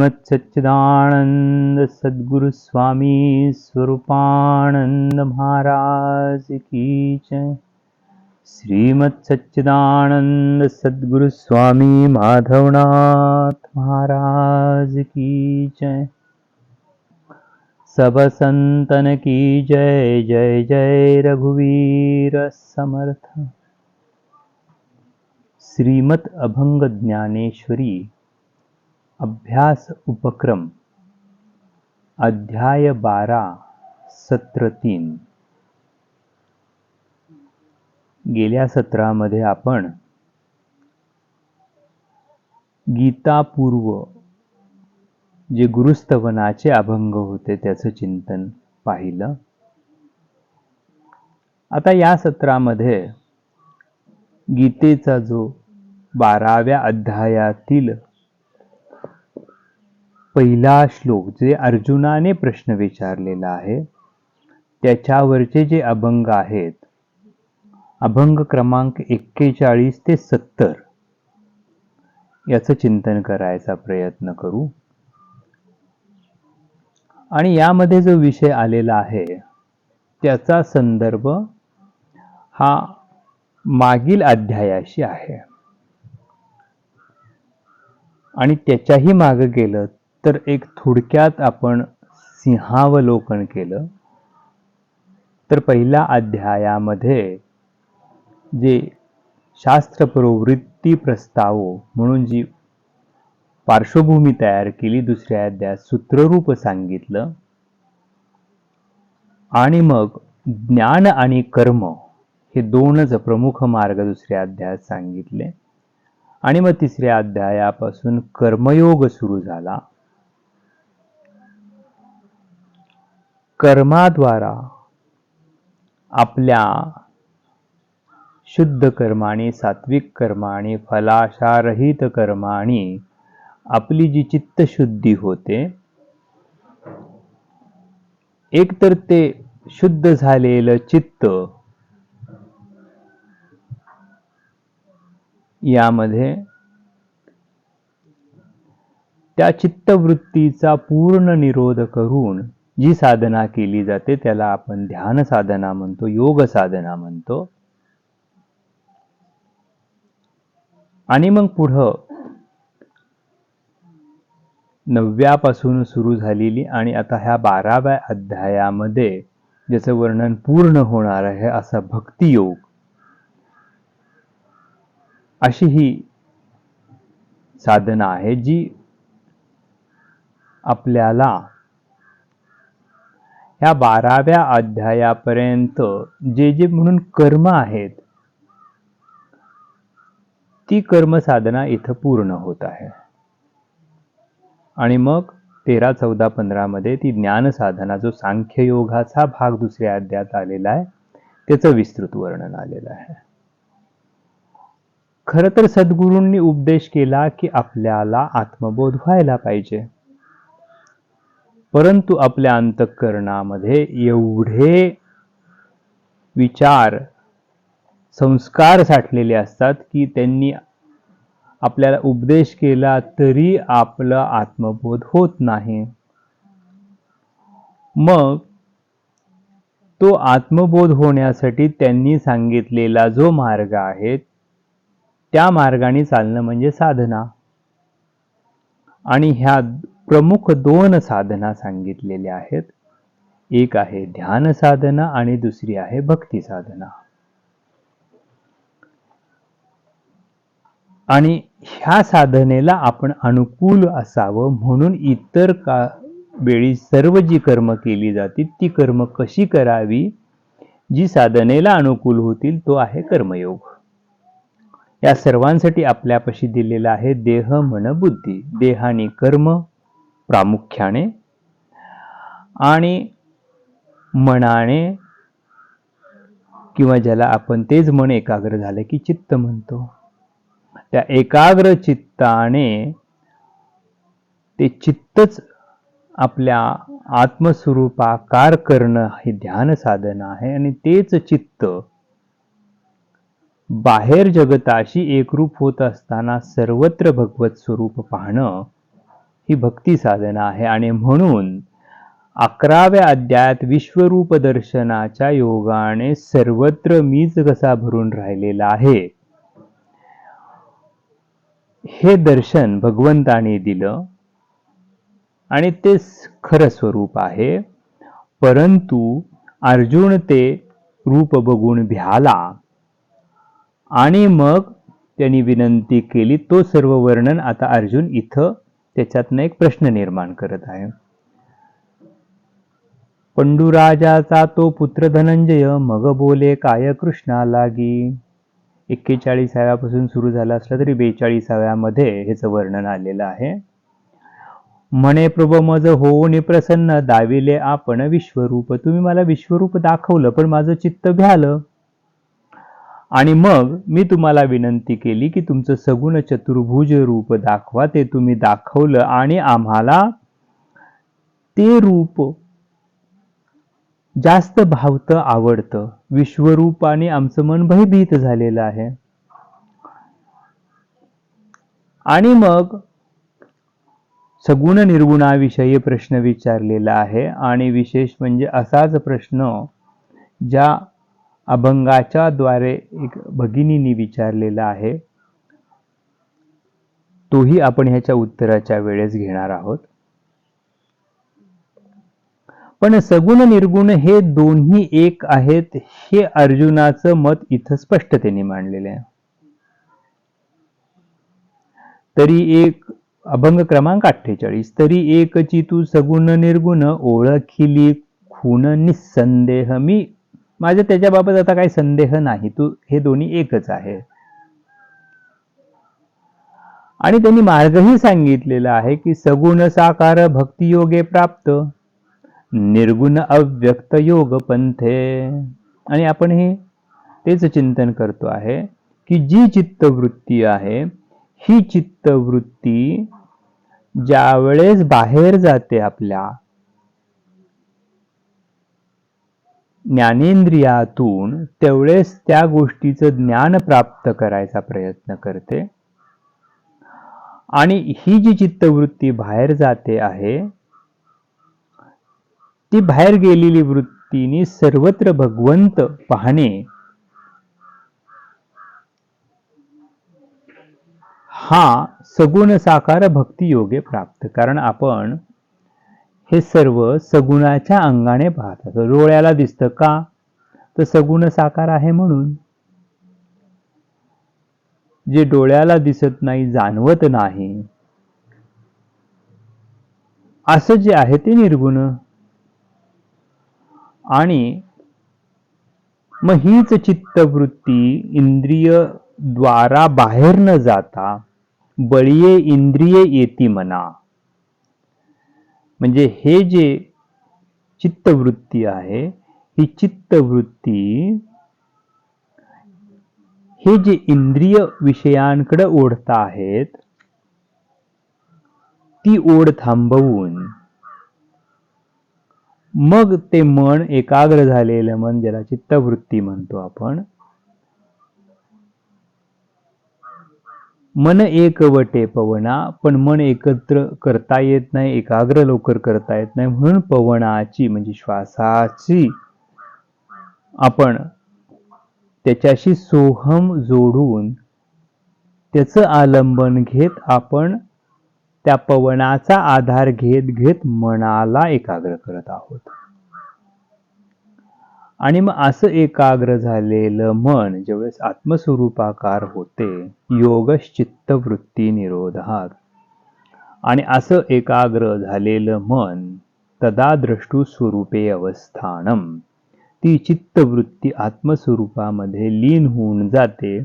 श्रीमत सच्चिदानंद सद्गुरु स्वामी स्वरूपानंद महाराज की जय। श्रीमत सच्चिदानंद सद्गुरु स्वामी माधवनाथ महाराज की जय। संतन की जय जय जय रघुवीर समर्थ। श्रीमत अभंग ज्ञानेश्वरी अभ्यास उपक्रम अध्याय बारा सत्र तीन. गेल्या सत्रामध्ये आपण गीतापूर्व जे गुरुस्तवनाचे अभंग होते त्याचं चिंतन पाहिलं. आता या सत्रामध्ये गीतेचा जो बाराव्या अध्यायातील पहिला श्लोक जे अर्जुनाने प्रश्न विचारलेला आहे त्याच्यावरचे जे अभंग आहेत अभंग क्रमांक एक्केचाळीस ते सत्तर याचं चिंतन करायचा प्रयत्न करू. आणि यामध्ये जो विषय आलेला आहे त्याचा संदर्भ हा मागील अध्यायाशी आहे. आणि त्याच्याही मागं गेलं तर एक थोडक्यात आपण सिंहावलोकन केलं. तर पहिल्या अध्यायामध्ये जे शास्त्र प्रवृत्ती प्रस्ताव म्हणून जी पार्श्वभूमी तयार केली दुसऱ्या अध्यायात सूत्ररूप सांगितलं. आणि मग ज्ञान आणि कर्म हे दोनच प्रमुख मार्ग दुसऱ्या अध्यायात सांगितले. आणि मग तिसऱ्या अध्यायापासून कर्मयोग सुरू झाला. कर्माद्वारा आपल्या शुद्ध कर्माने सात्विक कर्माने फलाशारहित कर्माने आपली जी चित्तशुद्धी होते एक तर ते शुद्ध झालेलं चित्त यामध्ये त्या चित्तवृत्तीचा पूर्ण निरोध करून जी साधना केली जाते त्याला आपण ध्यान साधना म्हणतो योग साधना म्हणतो. आणि मग पुढं नवव्यापासून सुरू झालेली आणि आता ह्या बाराव्या अध्यायामध्ये ज्याचं वर्णन पूर्ण होणार आहे असा भक्तियोग. अशी ही साधना आहे जी आपल्याला ह्या बाराव्या अध्यायापर्यंत जे जे म्हणून कर्म आहेत ती कर्म साधना इथं पूर्ण होत आहे. आणि मग तेरा चौदा पंधरा मध्ये ती ज्ञान साधना जो सांख्ययोगाचा भाग दुसऱ्या अध्यायात आलेला आहे त्याचं विस्तृत वर्णन आलेलं आहे. खरं तर सद्गुरूंनी उपदेश केला की आपल्याला आत्मबोध व्हायला पाहिजे. परंतु आपल्या अंतःकरणामध्ये एवढे विचार संस्कार साठलेले असतात की त्यांनी आपल्याला उपदेश केला तरी आपला आत्मबोध होत नाही. मग तो आत्मबोध होण्यासाठी त्यांनी सांगितलेला जो मार्ग आहे त्या मार्गाने चालणं म्हणजे साधना. आणि ह्या प्रमुख दोन साधना सांगितलेल्या आहेत. एक आहे ध्यान साधना आणि दुसरी आहे भक्ती साधना. आणि ह्या साधनेला आपण अनुकूल असावं म्हणून इतर का वेळी सर्व जी कर्म केली जातील ती कर्म कशी करावी? जी साधनेला अनुकूल होतील तो आहे कर्मयोग. या सर्वांसाठी आपल्यापाशी दिलेला आहे देह मन बुद्धी. देहाने कर्म प्रामुख्याने आणि मनाने किंवा ज्याला आपण तेच मन एकाग्र झालं की चित्त म्हणतो. त्या एकाग्र चित्ताने ते चित्तच आपल्या आत्मस्वरूपाकार करणं हे ध्यान साधन आहे आणि तेच चित्त बाहेर जगताशी एकरूप होत असताना सर्वत्र भगवत स्वरूप पाहणं ही भक्ती साधना आहे. आणि म्हणून अकराव्या अध्यायात विश्वरूप दर्शनाच्या योगाने सर्वत्र मीच कसा भरून राहिलेला आहे? हे दर्शन भगवंताने दिलं. आणि ते खरं स्वरूप आहे. परंतु अर्जुन ते रूप बघून भ्याला. आणि मग त्यांनी विनंती केली तो सर्व वर्णन आता अर्जुन इथं त्याच्यातनं एक प्रश्न निर्माण करत आहे. पंडुराजाचा तो पुत्र धनंजय मग बोले काय कृष्णा लागी? एक्केचाळीसाव्यापासून सुरू झाला असला तरी बेचाळीसाव्यामध्ये ह्याचं वर्णन आलेलं आहे. म्हणे प्रभ मज होऊन प्रसन्न दाविले आपण विश्वरूप. तुम्ही मला विश्वरूप दाखवलं पण माझं चित्त भ्यालं. आणि मग मी तुम्हाला विनंती केली की तुमचं सगुण चतुर्भुज रूप दाखवा ते तुम्ही दाखवलं आणि आम्हाला ते रूप जास्त भावतं आवडतं. विश्वरूप आणि आमचं मन भयभीत झालेलं आहे. आणि मग सगुण निर्गुणाविषयी प्रश्न विचारलेला आहे आणि विशेष म्हणजे असाच प्रश्न ज्या अभंगाच्या द्वारे एक भगिनीनी विचारलेला आहे तोही आपण ह्याच्या उत्तराच्या वेळेस घेणार आहोत. पण सगुण निर्गुण हे दोन्ही एक आहेत हे अर्जुनाचं मत इथं स्पष्टतेने मांडलेले आहे. तरी एक अभंग क्रमांक अठ्ठेचाळीस तरी एक चितू सगुण निर्गुण ओळखिली खून निसंदेह मी माझ्या त्याच्याबाबत आता काही संदेह नाही. तू हे दोन्ही एकच आहे. आणि त्यांनी मार्गही सांगितलेला आहे की सगुण साकार भक्तियोगे प्राप्त निर्गुण अव्यक्त योग पंथे. आणि आपण हे तेच चिंतन करतो आहे की जी चित्तवृत्ती आहे ही चित्तवृत्ती ज्यावेळेस बाहेर जाते आपल्या ज्ञानेंद्रियातून तेवढेच त्या गोष्टीचं ज्ञान प्राप्त करायचा प्रयत्न करते. आणि ही जी चित्तवृत्ती बाहेर जाते आहे ती बाहेर गेलेली वृत्तीने सर्वत्र भगवंत पाहणे हा सगुण साकार भक्तियोगे प्राप्त. कारण आपण हे सर्व सगुणाच्या अंगाने पाहतात. डोळ्याला दिसतं का? तर सगुण साकार आहे म्हणून. जे डोळ्याला दिसत नाही जाणवत नाही. असं जे आहे ते निर्गुण. आणि मग हीच चित्तवृत्ती इंद्रिय द्वारा बाहेर न जाता बळीये इंद्रिय येती मना. म्हणजे हे जे चित्तवृत्ती आहे ही चित्तवृत्ती हे जे इंद्रिय विषयांकडे ओढता आहेत ती ओढ थांबवून मग ते मन एकाग्र झालेलं मन ज्याला चित्तवृत्ती म्हणतो आपण मन एकवटे पवना पण मन एकत्र करता येत नाही एकाग्र लवकर करता येत नाही. म्हणून पवनाची म्हणजे श्वासाची आपण त्याच्याशी सोहम जोडून त्याचं आलंबन घेत आपण त्या पवनाचा आधार घेत घेत मनाला एकाग्र करत आहोत. आणि मग असं एकाग्र झालेलं मन ज्यावेळेस आत्मस्वरूपाकार होते योगश्चित्त वृत्ती निरोधात. आणि असं एकाग्र झालेलं मन तदा द्रष्टू स्वरूपे अवस्थानम. ती चित्तवृत्ती आत्मस्वरूपामध्ये लीन होऊन जाते.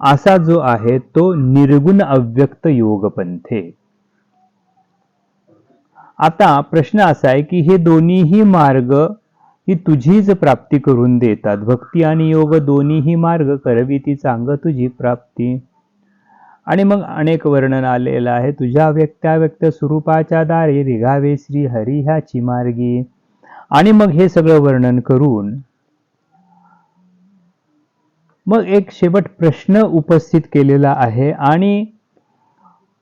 असा जो आहे तो निर्गुण अव्यक्त योगपंथे. आता प्रश्न असा आहे की हे दोन्हीही मार्ग ही तुझीच प्राप्ती करून देतात भक्ती आणि योग दोन्हीही मार्ग करवी ती चांग तुझी प्राप्ती. आणि मग अनेक वर्णन आलेलं आहे तुझ्या व्यक्त्याव्यक्त स्वरूपाच्या दारे रिघावे श्री हरी ह्याची मार्गी. आणि मग हे सगळं वर्णन करून मग एक शेवट प्रश्न उपस्थित केलेला आहे आणि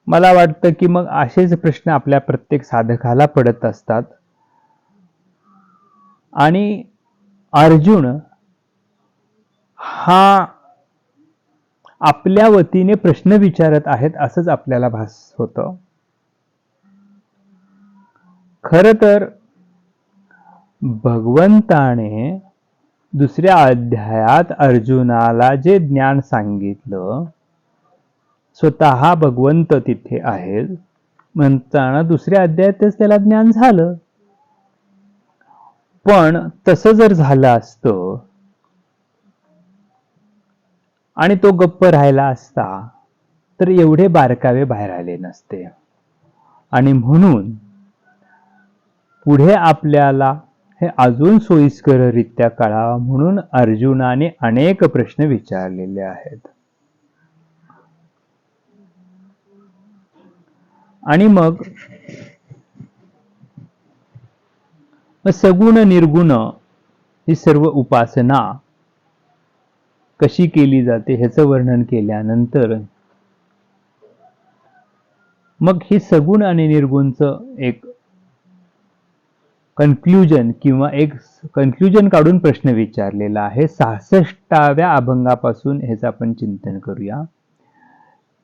मला वाटतं की मग असेच प्रश्न आपल्या प्रत्येक साधकाला पडत असतात. आणि अर्जुन हा आपल्या वतीने प्रश्न विचारत आहेत असंच आपल्याला भास होतं. खर तर भगवंताने दुसऱ्या अध्यायात अर्जुनाला जे ज्ञान सांगितलं स्वतः भगवंत तिथे आहेत. म्हणताना दुसऱ्या अध्यायातच त्याला ज्ञान झालं. पण तसं जर झालं असतं आणि तो गप्प राहिला असता तर एवढे बारकावे बाहेर आले नसते. आणि म्हणून पुढे आपल्याला हे अजून सोयीस्कररित्या कळावा म्हणून अर्जुनाने अनेक प्रश्न विचारलेले आहेत. आणि मग सगुण निर्गुण ही सर्व उपासना कशी केली जाते ह्याचं वर्णन केल्यानंतर मग हे सगुण आणि निर्गुणचं एक कन्क्ल्युजन किंवा एक कन्क्ल्युजन काढून प्रश्न विचारलेला आहे. सहासष्टाव्या अभंगापासून ह्याचं आपण चिंतन करूया.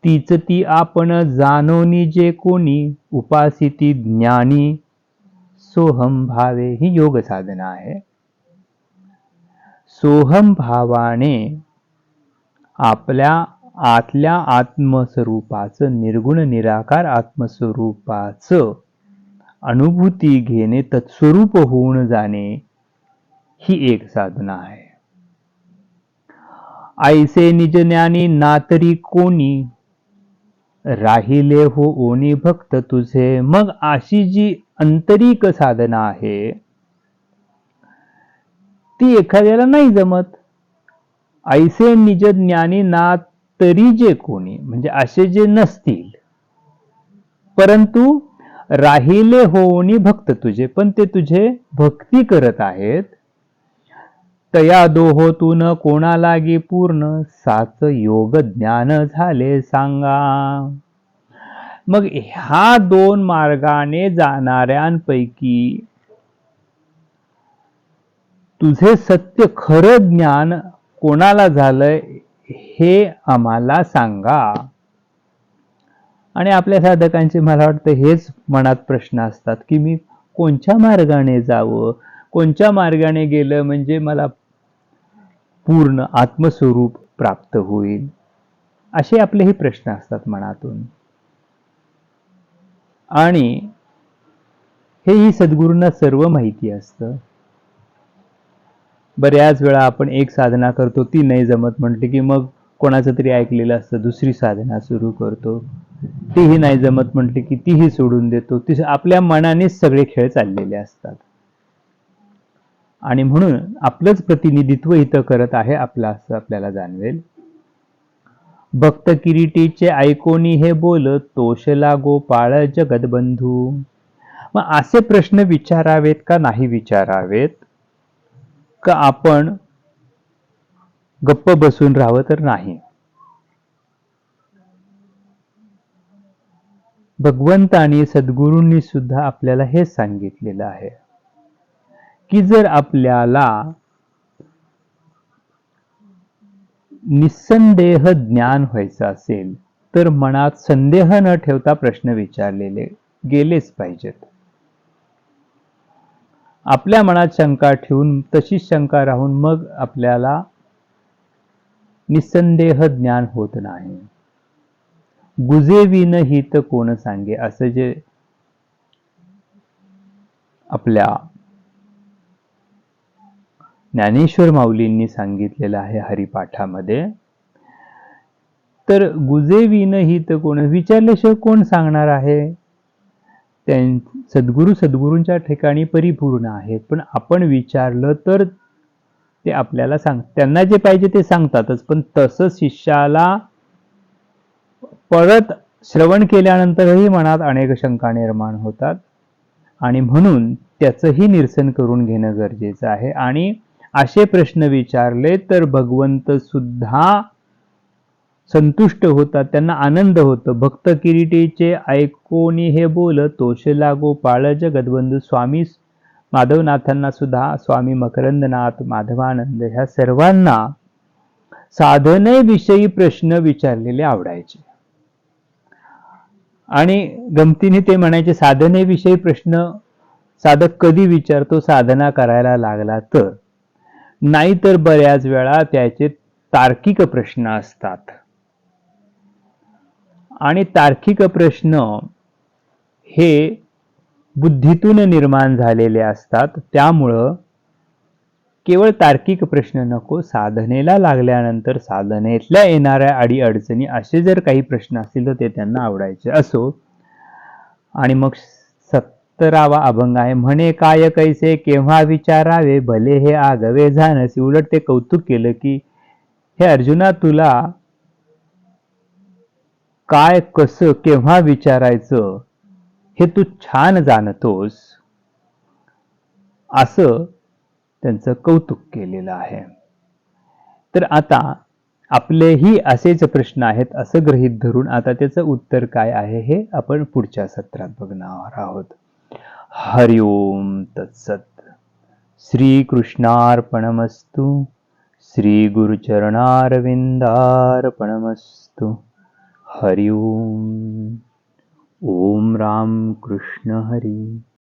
तीच ती आपण जाणोनी जे कोणी उपासिती ज्ञानी सोहम भावे ही योग साधना आहे सोहम भावाने आपल्या आतल्या आत्मस्वरूपाचं निर्गुण निराकार आत्मस्वरूपाचं अनुभूती घेणे तत्स्वरूप होऊन जाणे ही एक साधना आहे ऐसे निज ज्ञानी नातरी कोणी राहिले हो ओनी भक्त तुझे मग अशी जी आंतरिक साधना आहे. ती एखाद्याला नाही जमत. ऐसे निज ज्ञानी ना तरी जे कोणी म्हणजे असे जे नसतील. परंतु राहिले होनी भक्त तुझे पण ते तुझे भक्ती करत आहेत. तया दोहोतून कोणा लागे पूर्ण साच योग ज्ञान झाले सांगा. मग ह्या दोन मार्गाने जाणाऱ्यांपैकी तुझे सत्य खरं ज्ञान कोणाला झालंय हे आम्हाला सांगा. आणि आपल्या साधकांचे मला वाटतं हेच मनात प्रश्न असतात की मी कोणत्या मार्गाने जावं? कोणत्या मार्गाने गेलं म्हणजे मला पूर्ण आत्मस्वरूप प्राप्त होईल? असे आपले हे प्रश्न असतात मनातून. आणि हे ही सद्गुरूंना सर्व माहिती असतं. बऱ्याच वेळा आपण एक साधना करतो ती नाही जमत म्हटली की मग कोणाचं तरी ऐकलेलं असतं दुसरी साधना सुरू करतो. तीही नाही जमत म्हटली की तीही सोडून देतो. ती आपल्या मनानेच सगळे खेळ चाललेले असतात. आणि म्हणून आपलंच प्रतिनिधित्व इथं करत आहे आपलं असं आपल्याला जाणवेल. भक्त किरीटीचे ऐकोनी हे बोल तोषला गोपाळ जगदबंधू. मग असे प्रश्न विचारावेत का नाही विचारावेत? का आपण गप्प बसून राहावं तर नाही? भगवंत आणि सद्गुरूंनी सुद्धा आपल्याला हे सांगितलेलं आहे की जर आपल्याला निसंदेह ज्ञान व्हायचं असेल तर मनात संदेह न ठेवता प्रश्न विचारलेले गेलेच पाहिजेत. आपल्या मनात शंका ठेवून तशीच शंका राहून मग आपल्याला निसंदेह ज्ञान होत नाही. गुजेविन हित कोण सांगे? असं जे आपल्या ज्ञानेश्वर माऊलींनी सांगितलेलं आहे हरिपाठामध्ये. तर गुजेविन हित कोण? विचारल्याशिवाय कोण सांगणार आहे? त्यां सद्गुरू सद्गुरूंच्या ठिकाणी परिपूर्ण आहेत. पण आपण विचारलं तर ते आपल्याला सांग त्यांना जे पाहिजे ते सांगतातच. पण तसं शिष्याला परत श्रवण केल्यानंतरही मनात अनेक शंका निर्माण होतात. आणि म्हणून त्याचंही निरसन करून घेणं गरजेचं आहे. आणि असे प्रश्न विचारले तर भगवंत सुद्धा संतुष्ट होतात त्यांना आनंद होतो. भक्त किरीटीचे ऐकोनी हे बोल तोष लागो पाळ जगदबंधू स्वामी माधवनाथांना सुद्धा स्वामी मकरंदनाथ माधवानंद ह्या सर्वांना साधनेविषयी प्रश्न विचारलेले आवडायचे. आणि गमतीने ते म्हणायचे साधनेविषयी प्रश्न साधक कधी विचारतो साधना करायला लागला तर? नाहीतर बऱ्याच वेळा त्याचे तार्किक प्रश्न असतात. आणि तार्किक प्रश्न हे बुद्धीतून निर्माण झालेले असतात. त्यामुळं केवळ तार्किक प्रश्न नको साधनेला लागल्यानंतर साधनेतल्या येणाऱ्या अडी अडचणी असे जर काही प्रश्न असतील तर ते त्यांना आवडायचे असो. आणि मग सत्तरावा अभंग आहे. म्हणे काय कैसे केव्हा विचारावे भले हे आगवे जाणसी उलट ते कौतुक केलं की हे अर्जुना तुला काय कसं केव्हा विचारायचं? हे तू छान जाणतोस. असं त्यांचं कौतुक केलेलं आहे. तर आता आपलेही असेच प्रश्न आहेत असं गृहीत धरून आता त्याचं उत्तर काय आहे हे आपण पुढच्या सत्रात बघणार आहोत. हरि ओं तत्सत्। श्रीकृष्णार्पणमस्तु। श्रीगुरुचरणारविन्दार्पणमस्तु। हरि ओम् ॐ राम कृष्ण हरि।